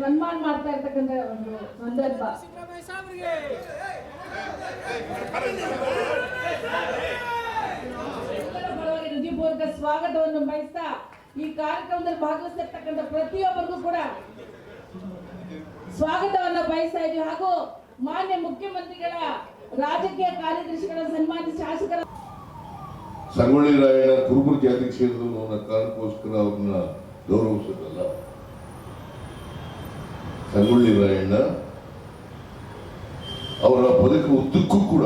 ಸನ್ಮಾನ ಮಾಡ್ತಾ ಇರ್ತಕ್ಕಂಥ ಒಂದು ಸಂದರ್ಭ. ಹೃದಯಪೂರ್ವಕ ಸ್ವಾಗತವನ್ನು ಬಯಸ್ತಾ ಈ ಕಾರ್ಯಕ್ರಮದಲ್ಲಿ ಭಾಗವಹಿಸಿರ್ತಕ್ಕಂಥ ಪ್ರತಿಯೊಬ್ಬರಿಗೂ ಕೂಡ ಸ್ವಾಗತವನ್ನು ಬಯಸ್ತಾ ಇದ್ದೀವಿ. ಹಾಗೂ ಮಾನ್ಯ ಮುಖ್ಯಮಂತ್ರಿಗಳ ರಾಜಕೀಯ ಕಾರ್ಯದರ್ಶಿಗಳ ಸನ್ಮಾನ ಶಾಸಕರ ಸಂಗೊಳ್ಳಿ ರಾಯಣ್ಣ ಕುರುಬುರ್ಗಿ ಕ್ಷೇತ್ರದವರು ಅನ್ನೋ ಕಾರಣಕ್ಕೋಸ್ಕರ ಅವ್ರನ್ನ ಗೌರವಿಸೋದಲ್ಲ ಸಂಗೊಳ್ಳಿ ರಾಯಣ್ಣ ಅವರ ಬದುಕು ಉದ್ದಕ್ಕೂ ಕೂಡ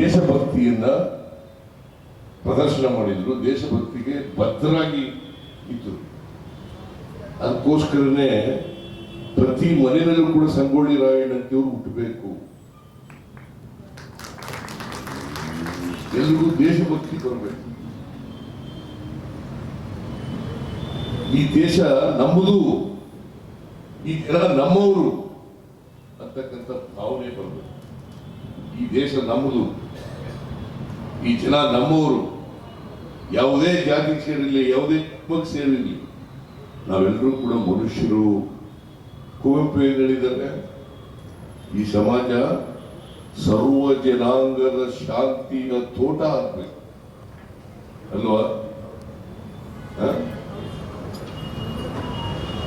ದೇಶಭಕ್ತಿಯನ್ನ ಪ್ರದರ್ಶನ ಮಾಡಿದ್ರು. ದೇಶಭಕ್ತಿಗೆ ಬದ್ಧರಾಗಿ ಇದ್ದರು ಅದಕ್ಕೋಸ್ಕರನೇ ಪ್ರತಿ ಮನೆಯಲ್ಲೂ ಕೂಡ ಸಂಗೊಳ್ಳಿ ರಾಯಣ್ಣಂತೆಯವರು ಹುಟ್ಟಬೇಕು. ಎಲ್ರಿಗೂ ದೇಶಭಕ್ತಿ ಬರಬೇಕು. ಈ ದೇಶ ನಮ್ಮದು. ಈ ಜನ ನಮ್ಮವರು ಅಂತಕ್ಕಂಥ ಭಾವನೆ ಬರಬೇಕು. ಈ ದೇಶ ನಮ್ಮದು. ಈ ಜನ ನಮ್ಮವರು. ಯಾವುದೇ ಜಾತಿಗೆ ಸೇರಿರಲಿ, ಯಾವುದೇ ಕುಟುಂಬಕ್ಕೆ ಸೇರಿರಲಿ, ನಾವೆಲ್ಲರೂ ಕೂಡ ಮನುಷ್ಯರು. ಕುವೆಂಪು ಏನು ಹೇಳಿದ್ದಾರೆ? ಈ ಸಮಾಜ ಸರ್ವ ಜನಾಂಗದ ಶಾಂತಿಯ ತೋಟ ಆಗ್ಬೇಕು. ಅಲ್ವಾ?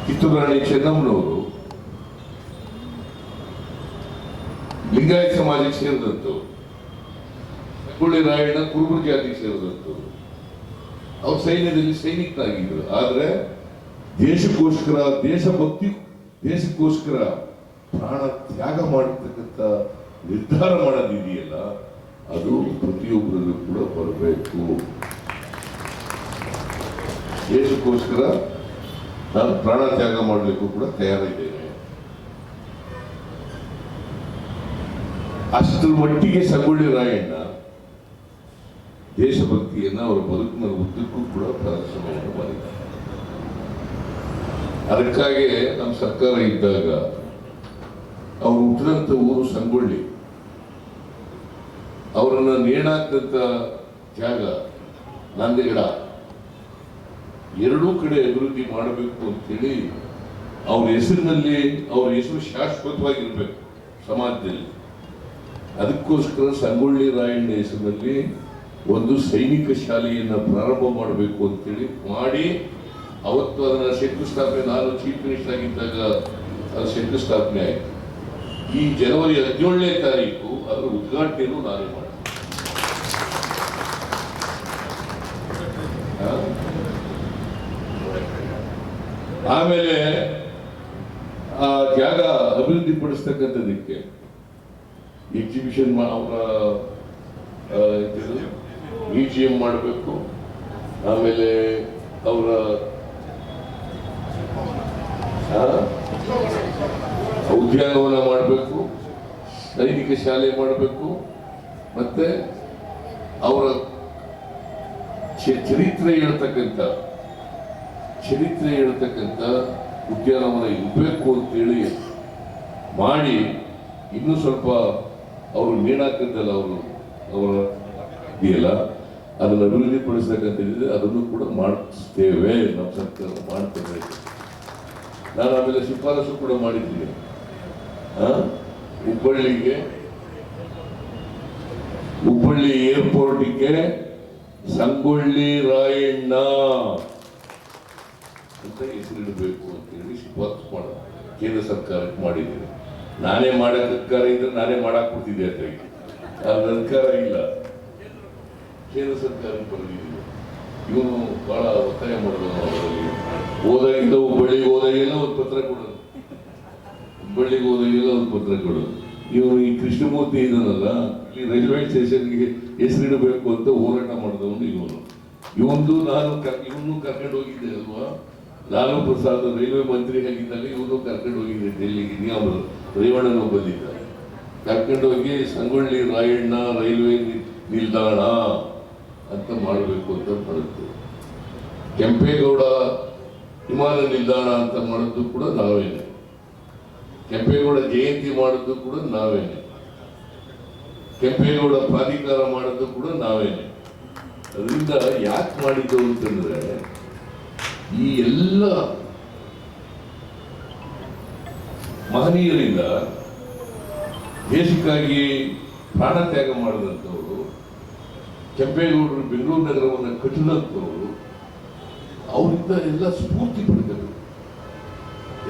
ಹ? ಕಿತ್ತೂರು ರಾಣಿ ಚೆನ್ನಮ್ಮನವರು ಲಿಂಗಾಯತ ಸಮಾಜಕ್ಕೆ ಸೇರಿದಂತು, ಸಂಗೊಳ್ಳಿ ರಾಯಣ್ಣ ಕುರುಬರ ಜಾತಿಗೆ ಸೇರಿದಂತು, ಅವ್ರು ಸೈನ್ಯದಲ್ಲಿ ಸೈನಿಕನಾಗಿದ್ರು ಆದ್ರೆ ದೇಶಕ್ಕೋಸ್ಕರ, ದೇಶಭಕ್ತಿ, ದೇಶಕ್ಕೋಸ್ಕರ ಪ್ರಾಣ ತ್ಯಾಗ ಮಾಡತಕ್ಕಂಥ ನಿರ್ಧಾರ ಮಾಡೋದಿದೆಯಲ್ಲ, ಅದು ಪ್ರತಿಯೊಬ್ಬರಲ್ಲೂ ಕೂಡ ಬರಬೇಕು ದೇಶಕ್ಕೋಸ್ಕರ ನಾನು ಪ್ರಾಣ ತ್ಯಾಗ ಮಾಡಲಿಕ್ಕೂ ಕೂಡ ತಯಾರಿದ್ದೇನೆ ಅಷ್ಟರ ಮಟ್ಟಿಗೆ ಸಂಗೊಳ್ಳಿ ರಾಯಣ್ಣ ದೇಶಭಕ್ತಿಯನ್ನ ಅವರ ಬದುಕಿನ ಉದ್ದಕ್ಕೂ ಕೂಡ ಪ್ರದರ್ಶನವನ್ನು ಮಾಡಿದ್ದಾರೆ ಅದಕ್ಕಾಗಿ ನಮ್ಮ ಸರ್ಕಾರ ಇದ್ದಾಗ ಅವರು ಹುಟ್ಟಿದಂಥ ಊರು ಸಂಗೊಳ್ಳಿ. ಅವರನ್ನ ನೇಣಾಕ್ದಂಥ ಜಾಗ ನಂದಿಗಡ ಎರಡೂ ಕಡೆ ಅಭಿವೃದ್ಧಿ ಮಾಡಬೇಕು ಅಂತೇಳಿ ಅವ್ರ ಹೆಸರಿನಲ್ಲಿ ಅವ್ರ ಹೆಸರು ಶಾಶ್ವತವಾಗಿರ್ಬೇಕು ಸಮಾಜದಲ್ಲಿ. ಅದಕ್ಕೋಸ್ಕರ ಸಂಗೊಳ್ಳಿ ರಾಯಣ್ಣ ಹೆಸರಿನಲ್ಲಿ ಒಂದು ಸೈನಿಕ ಶಾಲೆಯನ್ನು ಪ್ರಾರಂಭ ಮಾಡಬೇಕು ಅಂತೇಳಿ ಮಾಡಿ, ಅವತ್ತು ಅದನ್ನು ಶಂಕುಸ್ಥಾಪನೆ, ನಾನು ಚೀಫ್ ಮಿನಿಸ್ಟರ್ ಆಗಿದ್ದಾಗ ಅದು ಶಂಕುಸ್ಥಾಪನೆ ಆಯಿತು. ಈ ಜನವರಿ ಹದಿನೇಳನೇ ತಾರೀಕು ಅದರ ಉದ್ಘಾಟನೆಯನ್ನು ನಾನು ಮಾಡಿದೆ ಆಮೇಲೆ ಆ ಜಾಗ ಅಭಿವೃದ್ಧಿ ಪಡಿಸ್ತಕ್ಕಂಥದಕ್ಕೆ ಎಕ್ಸಿಬಿಷನ್ ಅವರ ಮ್ಯೂಸಿಯಂ ಮಾಡಬೇಕು. ಆಮೇಲೆ ಅವರ ಉದ್ಯಾನವನ ಮಾಡಬೇಕು. ಸೈನಿಕ ಶಾಲೆ ಮಾಡಬೇಕು. ಮತ್ತೆ ಅವರ ಚರಿತ್ರೆ ಹೇಳ್ತಕ್ಕಂಥ ಚರಿತ್ರೆ ಹೇಳ್ತಕ್ಕಂಥ ಉದ್ಯಾನವನ ಇರಬೇಕು ಅಂತೇಳಿ ಮಾಡಿ ಇನ್ನೂ ಸ್ವಲ್ಪ ಅವರು ಮೀನಾಕದ್ದಲ್ಲ ಅವರು, ಅವರ ಇದೆಯಲ್ಲ ಅದನ್ನು ಅಭಿವೃದ್ಧಿಪಡಿಸಬೇಕಂತಿದ್ರೆ ಅದನ್ನು ಕೂಡ ಮಾಡಿಸ್ತೇವೆ ನಮ್ಮ ಸರ್ಕಾರ ಮಾಡ್ತೇವೆ ನಾನು ಆಮೇಲೆ ಶಿಫಾರಸು ಕೂಡ ಮಾಡಿದ್ದೀನಿ? ಹುಬ್ಬಳ್ಳಿಗೆ, ಹುಬ್ಬಳ್ಳಿ ಏರ್ಪೋರ್ಟಿಗೆ ಸಂಗೊಳ್ಳಿ ರಾಯಣ್ಣ. ಅಂತ ಹೆಸರಿಡಬೇಕು ಅಂತೇಳಿ ಶಿಫಾರಸು ಮಾಡ. ಕೇಂದ್ರ ಸರ್ಕಾರಕ್ಕೆ ಮಾಡಿದ್ದೀನಿ. ನಾನೇ ಮಾಡಕ್ ಅಧಿಕಾರ ಇದ್ರೆ ನಾನೇ ಅಂತ ಹೇಳಿ. ಆದ್ರೆ ಅಧಿಕಾರ ಇಲ್ಲ. ಕೇಂದ್ರ ಸರ್ಕಾರಕ್ಕೆ ಬರೆದಿದ್ದೀನಿ ಇವನು ಬಹಳ ಒತ್ತಾಯ ಮಾಡೋದು ಅವರಲ್ಲಿ. ಹೋದಾಗಿಲ್ಲ ಹುಬ್ಬಳ್ಳಿಗೆ ಹೋದಾಗೆಲ್ಲ ಒಂದು ಪತ್ರ ಕೊಡೋದು. ಹುಬ್ಬಳ್ಳಿಗೆ ಹೋದಾಗೆಲ್ಲ ಒಂದು ಪತ್ರ ಕೊಡೋದು. ಇವನು ಈ ಕೃಷ್ಣಮೂರ್ತಿ ಇದನ್ನಲ್ಲ ಇಲ್ಲಿ ರೈಲ್ವೆ ಸ್ಟೇಷನ್ಗೆ ಹೆಸರಿಡಬೇಕು ಅಂತ ಹೋರಾಟ ಮಾಡಿದವನು ಇವನು. ಇವನು ನಾನು ಇವನು ಕರ್ಕೊಂಡು ಹೋಗಿದ್ದೆ ಅಲ್ವಾ? ಲಾಲು ಪ್ರಸಾದ್ ರೈಲ್ವೆ ಮಂತ್ರಿ ಆಗಿದ್ದಾಗ ಇವರು ಕರ್ಕೊಂಡು ಹೋಗಿದ್ದೆ ಡೆಲ್ಲಿಗೆ ಅವರು ರೇವಣ್ಣನ ಬಂದಿದ್ದಾರೆ. ಕರ್ಕೊಂಡು ಹೋಗಿ ಸಂಗೊಳ್ಳಿ, ರಾಯಣ್ಣ, ರೈಲ್ವೆ ನಿಲ್ದಾಣ ಅಂತ ಮಾಡಬೇಕು ಅಂತ ಮಾಡಿದ್ದು ಕೆಂಪೇಗೌಡ ವಿಮಾನ ನಿಲ್ದಾಣ ಅಂತ ಮಾಡಿದ್ದು ಕೂಡ ನಾವೇನೆ. ಕೆಂಪೇಗೌಡ ಜಯಂತಿ ಮಾಡಿದ್ದು ಕೂಡ ನಾವೇನೆ. ಕೆಂಪೇಗೌಡ ಪ್ರಾಧಿಕಾರ ಮಾಡಿದ್ದು ಕೂಡ ನಾವೇನೆ. ಅದರಿಂದ ಯಾಕೆ ಮಾಡಿದ್ದು ಅಂತಂದ್ರೆ ಈ ಎಲ್ಲ ಮಹನೀಯರಿಂದ ದೇಶಕ್ಕಾಗಿ ಪ್ರಾಣ ತ್ಯಾಗ ಮಾಡಿದಂಥವರು, ಕೆಂಪೇಗೌಡರು ಬೆಂಗಳೂರು ನಗರವನ್ನು ಕಟ್ಟಿದಂಥವರು, ಅವರಿಂದ ಎಲ್ಲ ಸ್ಫೂರ್ತಿ ಪಡೆದರು.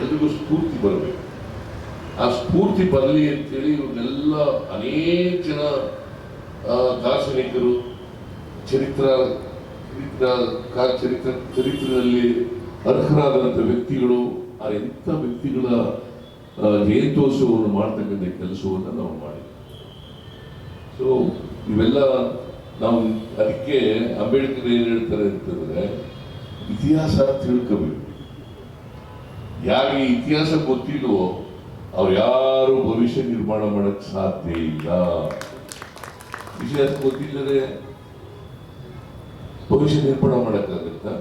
ಎಲ್ರಿಗೂ ಸ್ಫೂರ್ತಿ ಬರಬೇಕು. ಆ ಸ್ಫೂರ್ತಿ ಬರಲಿ ಅಂತೇಳಿ ಇವನ್ನೆಲ್ಲ ಅನೇಕ ಜನ ದಾರ್ಶನಿಕರು ಚರಿತ್ರ ಚರಿತ್ರ ಕಾ- ಚರಿತ್ರ ಚರಿತ್ರೆಯಲ್ಲಿ ಅರ್ಹರಾದಂಥ ವ್ಯಕ್ತಿಗಳು, ಆ ಎಂಥ ವ್ಯಕ್ತಿಗಳ ಜಯಂತೋತ್ಸವವನ್ನು ಮಾಡ್ತಕ್ಕಂಥ ಕೆಲಸವನ್ನು ನಾವು ಮಾಡಿದ್ವಿ. ಸೊ ಇವೆಲ್ಲ ನಾವು ಅದಕ್ಕೆ ಅಂಬೇಡ್ಕರ್ ಏನು ಹೇಳ್ತಾರೆ ಅಂತಂದ್ರೆ, ಇತಿಹಾಸ ತಿಳ್ಕೋಬೇಕು. ಯಾರಿಗೆ ಇತಿಹಾಸ ಗೊತ್ತಿಲ್ವೋ, ಅವ್ರು ಯಾರು ಭವಿಷ್ಯ ನಿರ್ಮಾಣ ಮಾಡಕ್ ಸಾಧ್ಯ ಇಲ್ಲ. ಇತಿಹಾಸ ಗೊತ್ತಿಲ್ಲದೆ ಭವಿಷ್ಯ ನಿರ್ಮಾಣ ಮಾಡಕ್ಕಾಗತ್ತಾ?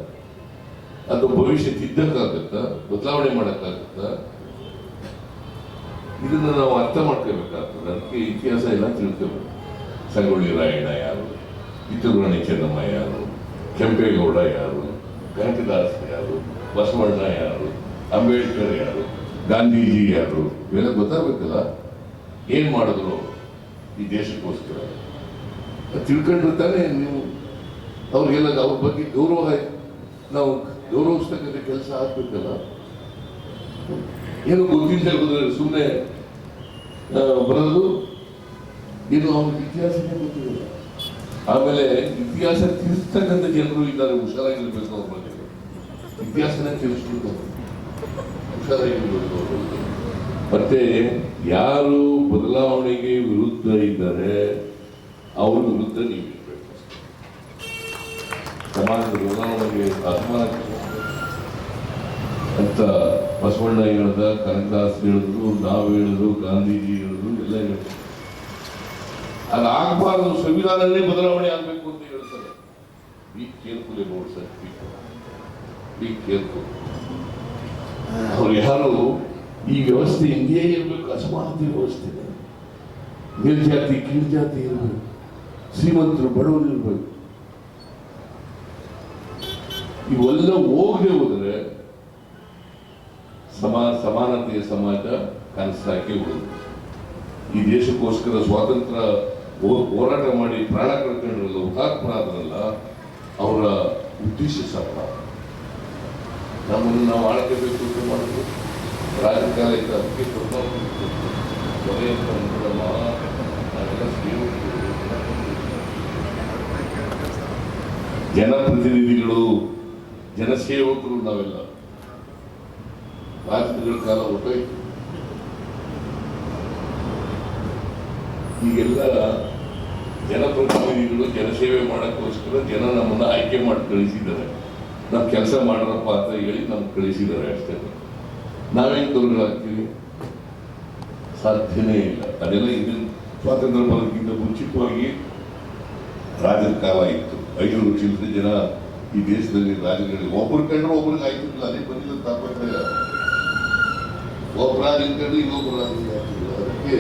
ಅಥವಾ ಭವಿಷ್ಯ ತಿದ್ದಕ್ಕಾಗತ್ತಾ? ಬದಲಾವಣೆ ಮಾಡಕ್ಕಾಗತ್ತಾ? ಇದನ್ನು ನಾವು ಅರ್ಥ ಮಾಡ್ಕೋಬೇಕಾಗ್ತದೆ. ಅದಕ್ಕೆ ಇತಿಹಾಸ ಎಲ್ಲ ತಿಳ್ಕೋಬೇಕು. ಸಂಗೊಳ್ಳಿ ರಾಯಣ್ಣ ಯಾರು? ಕಿತ್ತೂರು ರಾಣಿ ಚೆನ್ನಮ್ಮ ಯಾರು? ಕೆಂಪೇಗೌಡ ಯಾರು? ಕನಕದಾಸ ಯಾರು? ಬಸವಣ್ಣ ಯಾರು? ಅಂಬೇಡ್ಕರ್ ಯಾರು? ಗಾಂಧೀಜಿ ಯಾರು? ಇವೆಲ್ಲ ಗೊತ್ತಾಗಬೇಕಲ್ಲ? ಏನ್ ಮಾಡಿದ್ರು ಈ ದೇಶಕ್ಕೋಸ್ಕರ? ತಿಳ್ಕೊಂಡಿರ್ತಾನೆ ತಿಳ್ಕೊಂಡ್ರೆ ತಾನೇ ನೀವು ಅವ್ರಿಗೆಲ್ಲ ಅವ್ರ ಬಗ್ಗೆ ಗೌರವ ನಾವು ಗೌರವಿಸ್ತಕ್ಕಂಥ ಕೆಲಸ ಆಗ್ಬೇಕಲ್ಲ? ಏನು ಗೊತ್ತಿಲ್ಲ ಸುಮ್ಮನೆ ಬರೋದು? ಇದು ಅವ್ರಿಗೆ ಇತಿಹಾಸನೇ ಗೊತ್ತಿಲ್ಲ ಆಮೇಲೆ ಇತಿಹಾಸ ತಿಳಿಸ್ತಕ್ಕಂಥ ಜನರು ಇದ್ದಾರೆ, ಹುಷಾರಾಗಿರ್ಬೇಕು ಅವ್ರ ಬಗ್ಗೆ. ಇತಿಹಾಸನೇ ತಿಳಿಸ್ಬೇಕು ಹುಷಾರಾಗಿರ್ಬೇಕು ಮತ್ತೆ ಯಾರು ಬದಲಾವಣೆಗೆ ವಿರುದ್ಧ ಇದ್ದಾರೆ, ಅವ್ರ ವಿರುದ್ಧ ನೀವು. ಸಮಾಜದ ಬದಲಾವಣೆಗೆ ಅಭಿಮಾನ ಅಂತ ಬಸವಣ್ಣ ಹೇಳ್ದ, ಕನಕದಾಸ್ ಹೇಳಿದ್ರು, ನಾವು ಹೇಳಿದ್ರು, ಗಾಂಧೀಜಿ ಹೇಳಿದ್ರು, ಎಲ್ಲ ಹೇಳಿದ್ರು. ಅದಾಗಬಾರದು ಸಂವಿಧಾನನೇ ಬದಲಾವಣೆ ಆಗಬೇಕು ಅಂತ ಹೇಳ್ತಾರೆ ಈ careful about sir be careful ಅವ್ರು ಯಾರು, ಈ ವ್ಯವಸ್ಥೆ ಹಿಂಗೇ ಇರಬೇಕು, ಅಸಮಾನತೆ ವ್ಯವಸ್ಥೆ. ಮೇಲ್ಜಾತಿ ಕೀಳ್ಜಾತಿ ಇರಬೇಕು. ಶ್ರೀಮಂತರು ಬಡವರು ಇರಬೇಕು. ಇವೆಲ್ಲ ಹೋಗದೆ ಹೋದ್ರೆ ಸಮಾ, ಸಮಾನತೆಯ ಸಮಾಜ ಕನಸಾಗಿ ಉಳಿದು ಈ ದೇಶಕ್ಕೋಸ್ಕರ ಸ್ವಾತಂತ್ರ್ಯ ಹೋರಾಟ ಮಾಡಿ ಪ್ರಾಣ ಕಳ್ಕೊಂಡ್ರಲ್ಲ, ಹುತಾತ್ಮರಾದ್ರಲ್ಲ, ಅವರ ಉದ್ದೇಶ ಸಫಲ. ನಮ್ಮನ್ನು ನಾವು ಆಳ್ಕೋಬೇಕು ಅಂತ ಮಾಡೋದು. ರಾಜಕಾಲಕ್ಕೆ ಅದಕ್ಕೆ ಕೊನೆ ಜನಪ್ರತಿನಿಧಿಗಳು ಜನಸೇವಕರು ನಾವೆಲ್ಲ. ರಾಜಕೀಯ ಕಾಲ ಹೊಟ್ಟೋಯ್ತು ಈಗೆಲ್ಲ ಜನಪ್ರತಿನಿಧಿಗಳು ಜನಸೇವೆ ಮಾಡೋಕ್ಕೋಸ್ಕರ ಜನ ನಮ್ಮನ್ನ ಆಯ್ಕೆ ಮಾಡಿ ಕಳಿಸಿದ್ದಾರೆ. ನಾವು ಕೆಲಸ ಮಾಡ್ರಪ್ಪ ಅಂತ ಹೇಳಿ ನಮ್ಗೆ ಕಳಿಸಿದ್ದಾರೆ ಅಷ್ಟೇ. ನಾವೇನು ತೊಂದರೆಗಳಾಗ್ತೀವಿ ಸಾಧ್ಯನೇ ಇಲ್ಲ. ಅದೆಲ್ಲ ಇದನ್ನು ಸ್ವಾತಂತ್ರ್ಯ ಬರೋದಕ್ಕಿಂತ ಮುಂಚಿತವಾಗಿ ರಾಜರ ಕಾಲ ಇತ್ತು. ಐದು ಚಿಲ್ಲರೆ ಜನ ಈ ದೇಶದಲ್ಲಿ ರಾಜ್ಯಗಳಲ್ಲಿ ಒಬ್ಬರು ಕಂಡ್ರೆ ಒಬ್ರಿಗೆ ಆಯ್ತಿಲ್ಲ ಅದೇ ಬಂದಿಲ್ಲ ತಾಪತ್ರಯ ಒಬ್ಬ ರಾಜ ಕಂಡ್ರೆ ಇನ್ನೊಬ್ಬ ರಾಜ ಆಗ್ತಿಲ್ಲ ಅದಕ್ಕೆ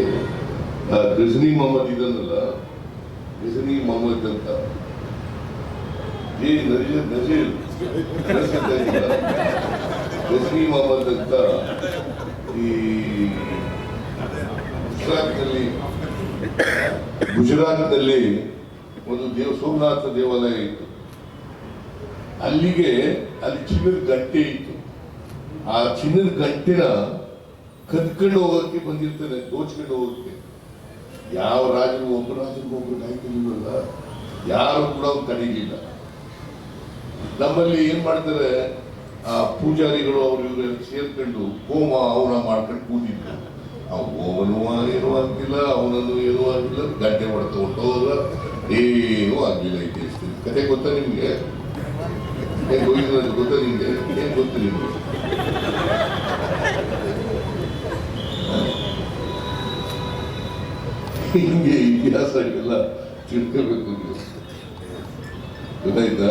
ಗಜನಿ ಮೊಹಮ್ಮದ್ ಇದನ್ನಲ್ಲ, ಗಜನಿ ಮೊಹಮ್ಮದ್ ಅಂತ. ಏ ನಜೀರ್ ನಜೀರ್? ಗಜನಿ ಮೊಹಮ್ಮದ್ ಅಂತ ಈ ಗುಜರಾತ್ನಲ್ಲಿ ಗುಜರಾತ್ನಲ್ಲಿ ಒಂದು ದೇವ, ಸೋಮನಾಥ ದೇವಾಲಯ ಇತ್ತು. ಅಲ್ಲಿಗೆ, ಅಲ್ಲಿ ಚಿನ್ನದ ಗಂಟೆ ಇತ್ತು. ಆ ಚಿನ್ನದ ಗಂಟೆನ ಕದ್ಕೊಂಡು ಹೋಗೋಕ್ಕೆ ಬಂದಿರ್ತಾನೆ, ದೋಚ್ಕೊಂಡು ಹೋಗೋಕ್ಕೆ ಯಾವ ರಾಜರು ಒಬ್ಬ ರಾಜರು ಒಬ್ರು ಕಾಯ್ತಿರ್ಲಿಲ್ಲ ಯಾರು ಕೂಡ ಅವ್ರು ತಡೀಲಿಲ್ಲ. ನಮ್ಮಲ್ಲಿ ಏನ್ ಮಾಡ್ತಾರೆ, ಆ ಪೂಜಾರಿಗಳು ಅವ್ರು ಇವರೆಲ್ಲ ಸೇರ್ಕೊಂಡು ಹೋಮ ಅವನ ಮಾಡ್ಕೊಂಡು ಕೂತಿದ್ರು. ಆ ಹೋಮನೂ ಏನೂ ಆಗ್ತಿಲ್ಲ ಅವನನ್ನು ಏನೂ ಆಗಿಲ್ಲ ಗಂಟೆ ಹೊಡೆದು ಹೊಟ್ಟೋದ ಏನೂ ಆಗ್ಲಿಲ್ಲ ದೇಶದಲ್ಲಿ. ಕತೆ ಗೊತ್ತಾ ನಿಮ್ಗೆ? ಏನ್ ಅದು ಗೊತ್ತ ನಿಮಗೆ ಗೊತ್ತು ನಿಮ್ಗೆ ಹಿಂಗೆ ಇತಿಹಾಸ ಎಲ್ಲ ತಿಳ್ಕೋಬೇಕು ನೀವು ಗೊತ್ತಾಯ್ತಾ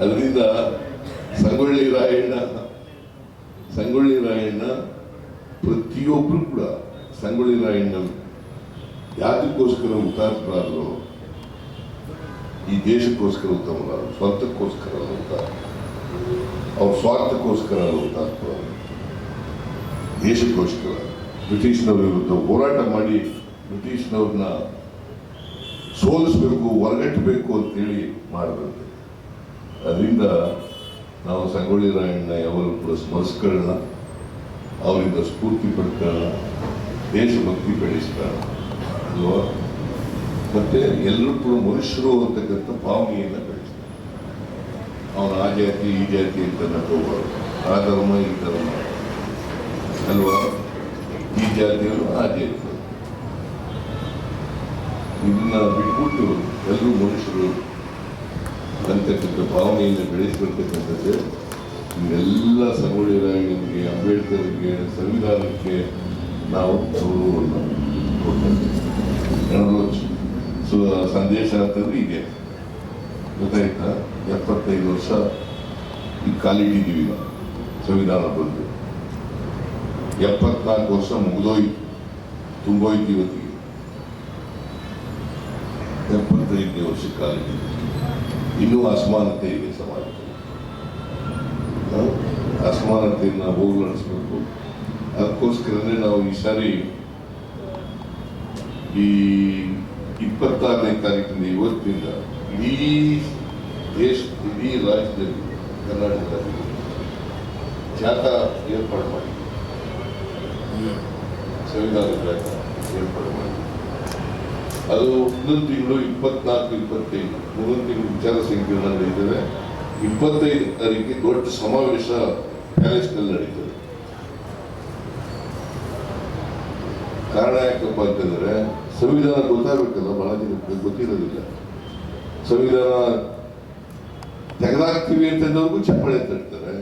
ಅದರಿಂದ ಸಂಗೊಳ್ಳಿ ರಾಯಣ್ಣ ಸಂಗೊಳ್ಳಿ ರಾಯಣ್ಣ ಪ್ರತಿಯೊಬ್ರು ಕೂಡ ಸಂಗೊಳ್ಳಿ ರಾಯಣ್ಣ ಯಾತಕ್ಕೋಸ್ಕರ ಹುತಾತ್ಮರಾದ್ರು ಈ ದೇಶಕ್ಕೋಸ್ಕರ ಉತ್ತಮರಾದರು ಸ್ವಂತಕ್ಕೋಸ್ಕರ ಸ್ವಾರ್ಥಕ್ಕೋಸ್ಕರ ಹುತಾತ್ಮರಾದ್ರು ದೇಶಕ್ಕೋಸ್ಕರ ಬ್ರಿಟಿಷ್ನವ್ರ ವಿರುದ್ಧ ಹೋರಾಟ ಮಾಡಿ ಬ್ರಿಟಿಷ್ನವ್ರನ್ನ ಸೋಲಿಸಬೇಕು ಹೊರಗಟ್ಟಬೇಕು ಅಂತೇಳಿ ಮಾಡಿದಂತೆ. ಅದರಿಂದ ನಾವು ಸಂಗೊಳ್ಳಿ ರಾಯಣ್ಣ ಯಾವಾಗ ಕೂಡ ಸ್ಮರಿಸ್ಕೊಳ್ಳೋಣ ಅವರಿಂದ ಸ್ಫೂರ್ತಿ ಪಡ್ಕೊಳ್ಳೋಣ ದೇಶಭಕ್ತಿ ಬೆಳೆಸ್ಕೊಳ್ಳೋಣ ಅಲ್ವಾ? ಮತ್ತು ಎಲ್ಲರೂ ಕೂಡ ಮನುಷ್ಯರು ಅಂತಕ್ಕಂಥ ಭಾವನೆಯನ್ನು ಬೆಳೆಸ್ತಾರೆ ಅವನು ಆ ಜಾತಿ ಈ ಜಾತಿ ಅಂತ ಹೋಗಬಾರ್ದು ಆ ಧರ್ಮ ಈ ಧರ್ಮ ಅಲ್ವಾ? ಈ ಜಾತಿಯವರು ಆ ಜಾತಿ ಇದನ್ನ ಬಿಟ್ಬಿಟ್ಟು ಎಲ್ಲರೂ ಮನುಷ್ಯರು ಅಂತಕ್ಕಂಥ ಭಾವನೆಯನ್ನು ಬೆಳೆಸಿಬಿಡ್ತಕ್ಕಂಥದ್ದು ಎಲ್ಲ ಸಂಗೊಳ್ಳಿ ರಾಯಣ್ಣನಿಗೆ ಅಂಬೇಡ್ಕರ್ಗೆ, ಸಂವಿಧಾನಕ್ಕೆ ನಾವು ಗೌರವವನ್ನು ಕೊಡ್ತೇವೆ. ಸಂದೇಶ ಅಂತಂದ್ರೆ ಇದೆ. ಗೊತ್ತಾಯ್ತಾ? ಎಪ್ಪತ್ತೈದು ವರ್ಷ ಈ ಕಾಲಿಟ್ಟಿದ್ದೀವಿ ಸಂವಿಧಾನ ಬಂದು. ಎಪ್ಪತ್ನಾಲ್ಕು ವರ್ಷ ಮುಗಿದೋಯ್ತು, ತುಂಬೋಯ್ತು ಇವತ್ತಿಗೆ. ಎಪ್ಪತ್ತೈದನೇ ವರ್ಷ ಕಾಲಿಟ್ಟಿದ್ದೀವಿ ಇನ್ನೂ ಅಸಮಾನತೆ ಇದೆ ಸಮಾಜದಲ್ಲಿ. ಅಸಮಾನತೆಯನ್ನು ಹೋಗ್ಲಾಡಿಸ್ಬೇಕು ಅದಕ್ಕೋಸ್ಕರನೇ ನಾವು ಈ ಸಾರಿ ಈ ಇಪ್ಪತ್ತಾರನೇ ತಾರೀಕಿನ ಇವತ್ತಿನಿಂದ ಇಡೀ ದೇಶ ಇಡೀ ರಾಜ್ಯದಲ್ಲಿ ಕರ್ನಾಟಕದಲ್ಲಿ ಜಾಥಾ ಏರ್ಪಾಡು ಮಾಡಿ. ಸಂವಿಧಾನ ಜಾಥಾ ಏರ್ಪಾಡು ಮಾಡಿ. ಅದು ಮುಂದೊಂದು ತಿಂಗಳು ಇಪ್ಪತ್ನಾಲ್ಕು, ಇಪ್ಪತ್ತೈದು ಮುಂದೊಂದು ತಿಂಗಳು ವಿಚಾರ ಸಂಕಿರಣ ನಡೀತದೆ ಇಪ್ಪತ್ತೈದು ತಾರೀಕಿಗೆ ದೊಡ್ಡ ಸಮಾವೇಶ ಪ್ಯಾಲೇಸ್ನಲ್ಲಿ ನಡೀತದೆ. ಕಾರಣ ಯಾಕಪ್ಪ ಅಂತಂದರೆ ಸಂವಿಧಾನ ಗೊತ್ತಾಗಬೇಕಲ್ಲ, ಬಹಳ ಜನಕ್ಕೆ ಗೊತ್ತಿರೋದಿಲ್ಲ. ಸಂವಿಧಾನ ತೆಗೆದಾಕ್ತೀವಿ ಅಂತಂದವ್ರಿಗೂ ಚಪ್ಪಳೆ ತರ್ತಾರೆ.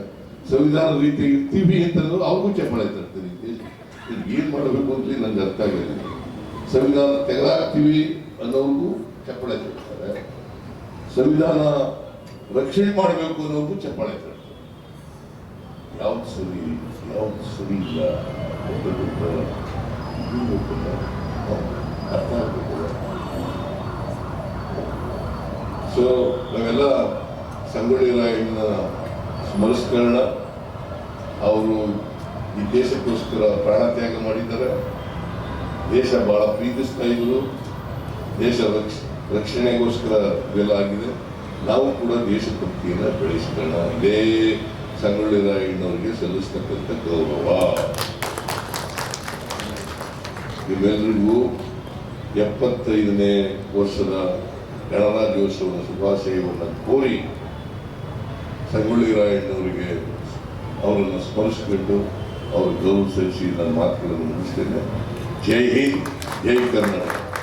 ಸಂವಿಧಾನ ರೀತಿ ಇರ್ತೀವಿ ಅಂತಂದ್ರು ಅವ್ರಿಗೂ ಚಪ್ಪಳೆ ತರ್ತಾರೆ. ಏನ್ ಮಾಡಬೇಕು ಅಂತ ನಂಗೆ ಅರ್ಥ ಆಗಿಲ್ಲ ಸಂವಿಧಾನ ತೆಗೆದಾಕ್ತೀವಿ ಅನ್ನೋರ್ಗೂ ಚಪ್ಪಳೆ ತರ್ತಾರೆ. ಸಂವಿಧಾನ ರಕ್ಷಣೆ ಮಾಡಬೇಕು ಅನ್ನೋರ್ಗೂ ಚಪ್ಪಾಳೆ ತರ್ತಾರೆ. ಯಾವ್ದು ಸರಿ ಯಾವ್ದು ಸರಿ ಇಲ್ಲ? ಅರ್ಥ ಆಗ್ಬೇಕು ಸೊ ನಾವೆಲ್ಲ ಸಂಗೊಳ್ಳಿ ರಾಯಣ್ಣ ಸ್ಮರಿಸ್ಕರಣ ಅವರು ಈ ದೇಶಕ್ಕೋಸ್ಕರ ಪ್ರಾಣ ತ್ಯಾಗ ಮಾಡಿದ್ದಾರೆ. ದೇಶ ಬಹಳ ಪ್ರೀತಿಸ್ತಾ ಇದ್ರು ದೇಶ ರಕ್ಷ, ರಕ್ಷಣೆಗೋಸ್ಕರ ಇವೆಲ್ಲ ಆಗಿದೆ. ನಾವು ಕೂಡ ದೇಶಭಕ್ತಿಯನ್ನು ಬೆಳೆಸ್ಕೊಳ್ಳೋಣ. ಇದೇ ಸಂಗೊಳ್ಳಿ ರಾಯಣ್ಣವರಿಗೆ ಸಲ್ಲಿಸ್ತಕ್ಕಂಥ ಗೌರವ. ನಿಮ್ಮೆಲ್ಲರಿಗೂ ಎಪ್ಪತ್ತೈದನೇ ವರ್ಷದ ಗಣರಾಜ್ಯೋತ್ಸವದ ಶುಭಾಶಯವನ್ನು ಕೋರಿ ಸಂಗೊಳ್ಳಿ ರಾಯಣ್ಣವರಿಗೆ ಅವರನ್ನು ಸ್ಮರಿಸಿಕೊಂಡು ಅವರು ಗೌರವ ಸಲ್ಲಿಸಿ ನನ್ನ ಮಾತುಗಳನ್ನು ಮುಗಿಸ್ತೇನೆ. ಜೈ ಹಿಂದ್ ಜೈ ಕರ್ನಾಟಕ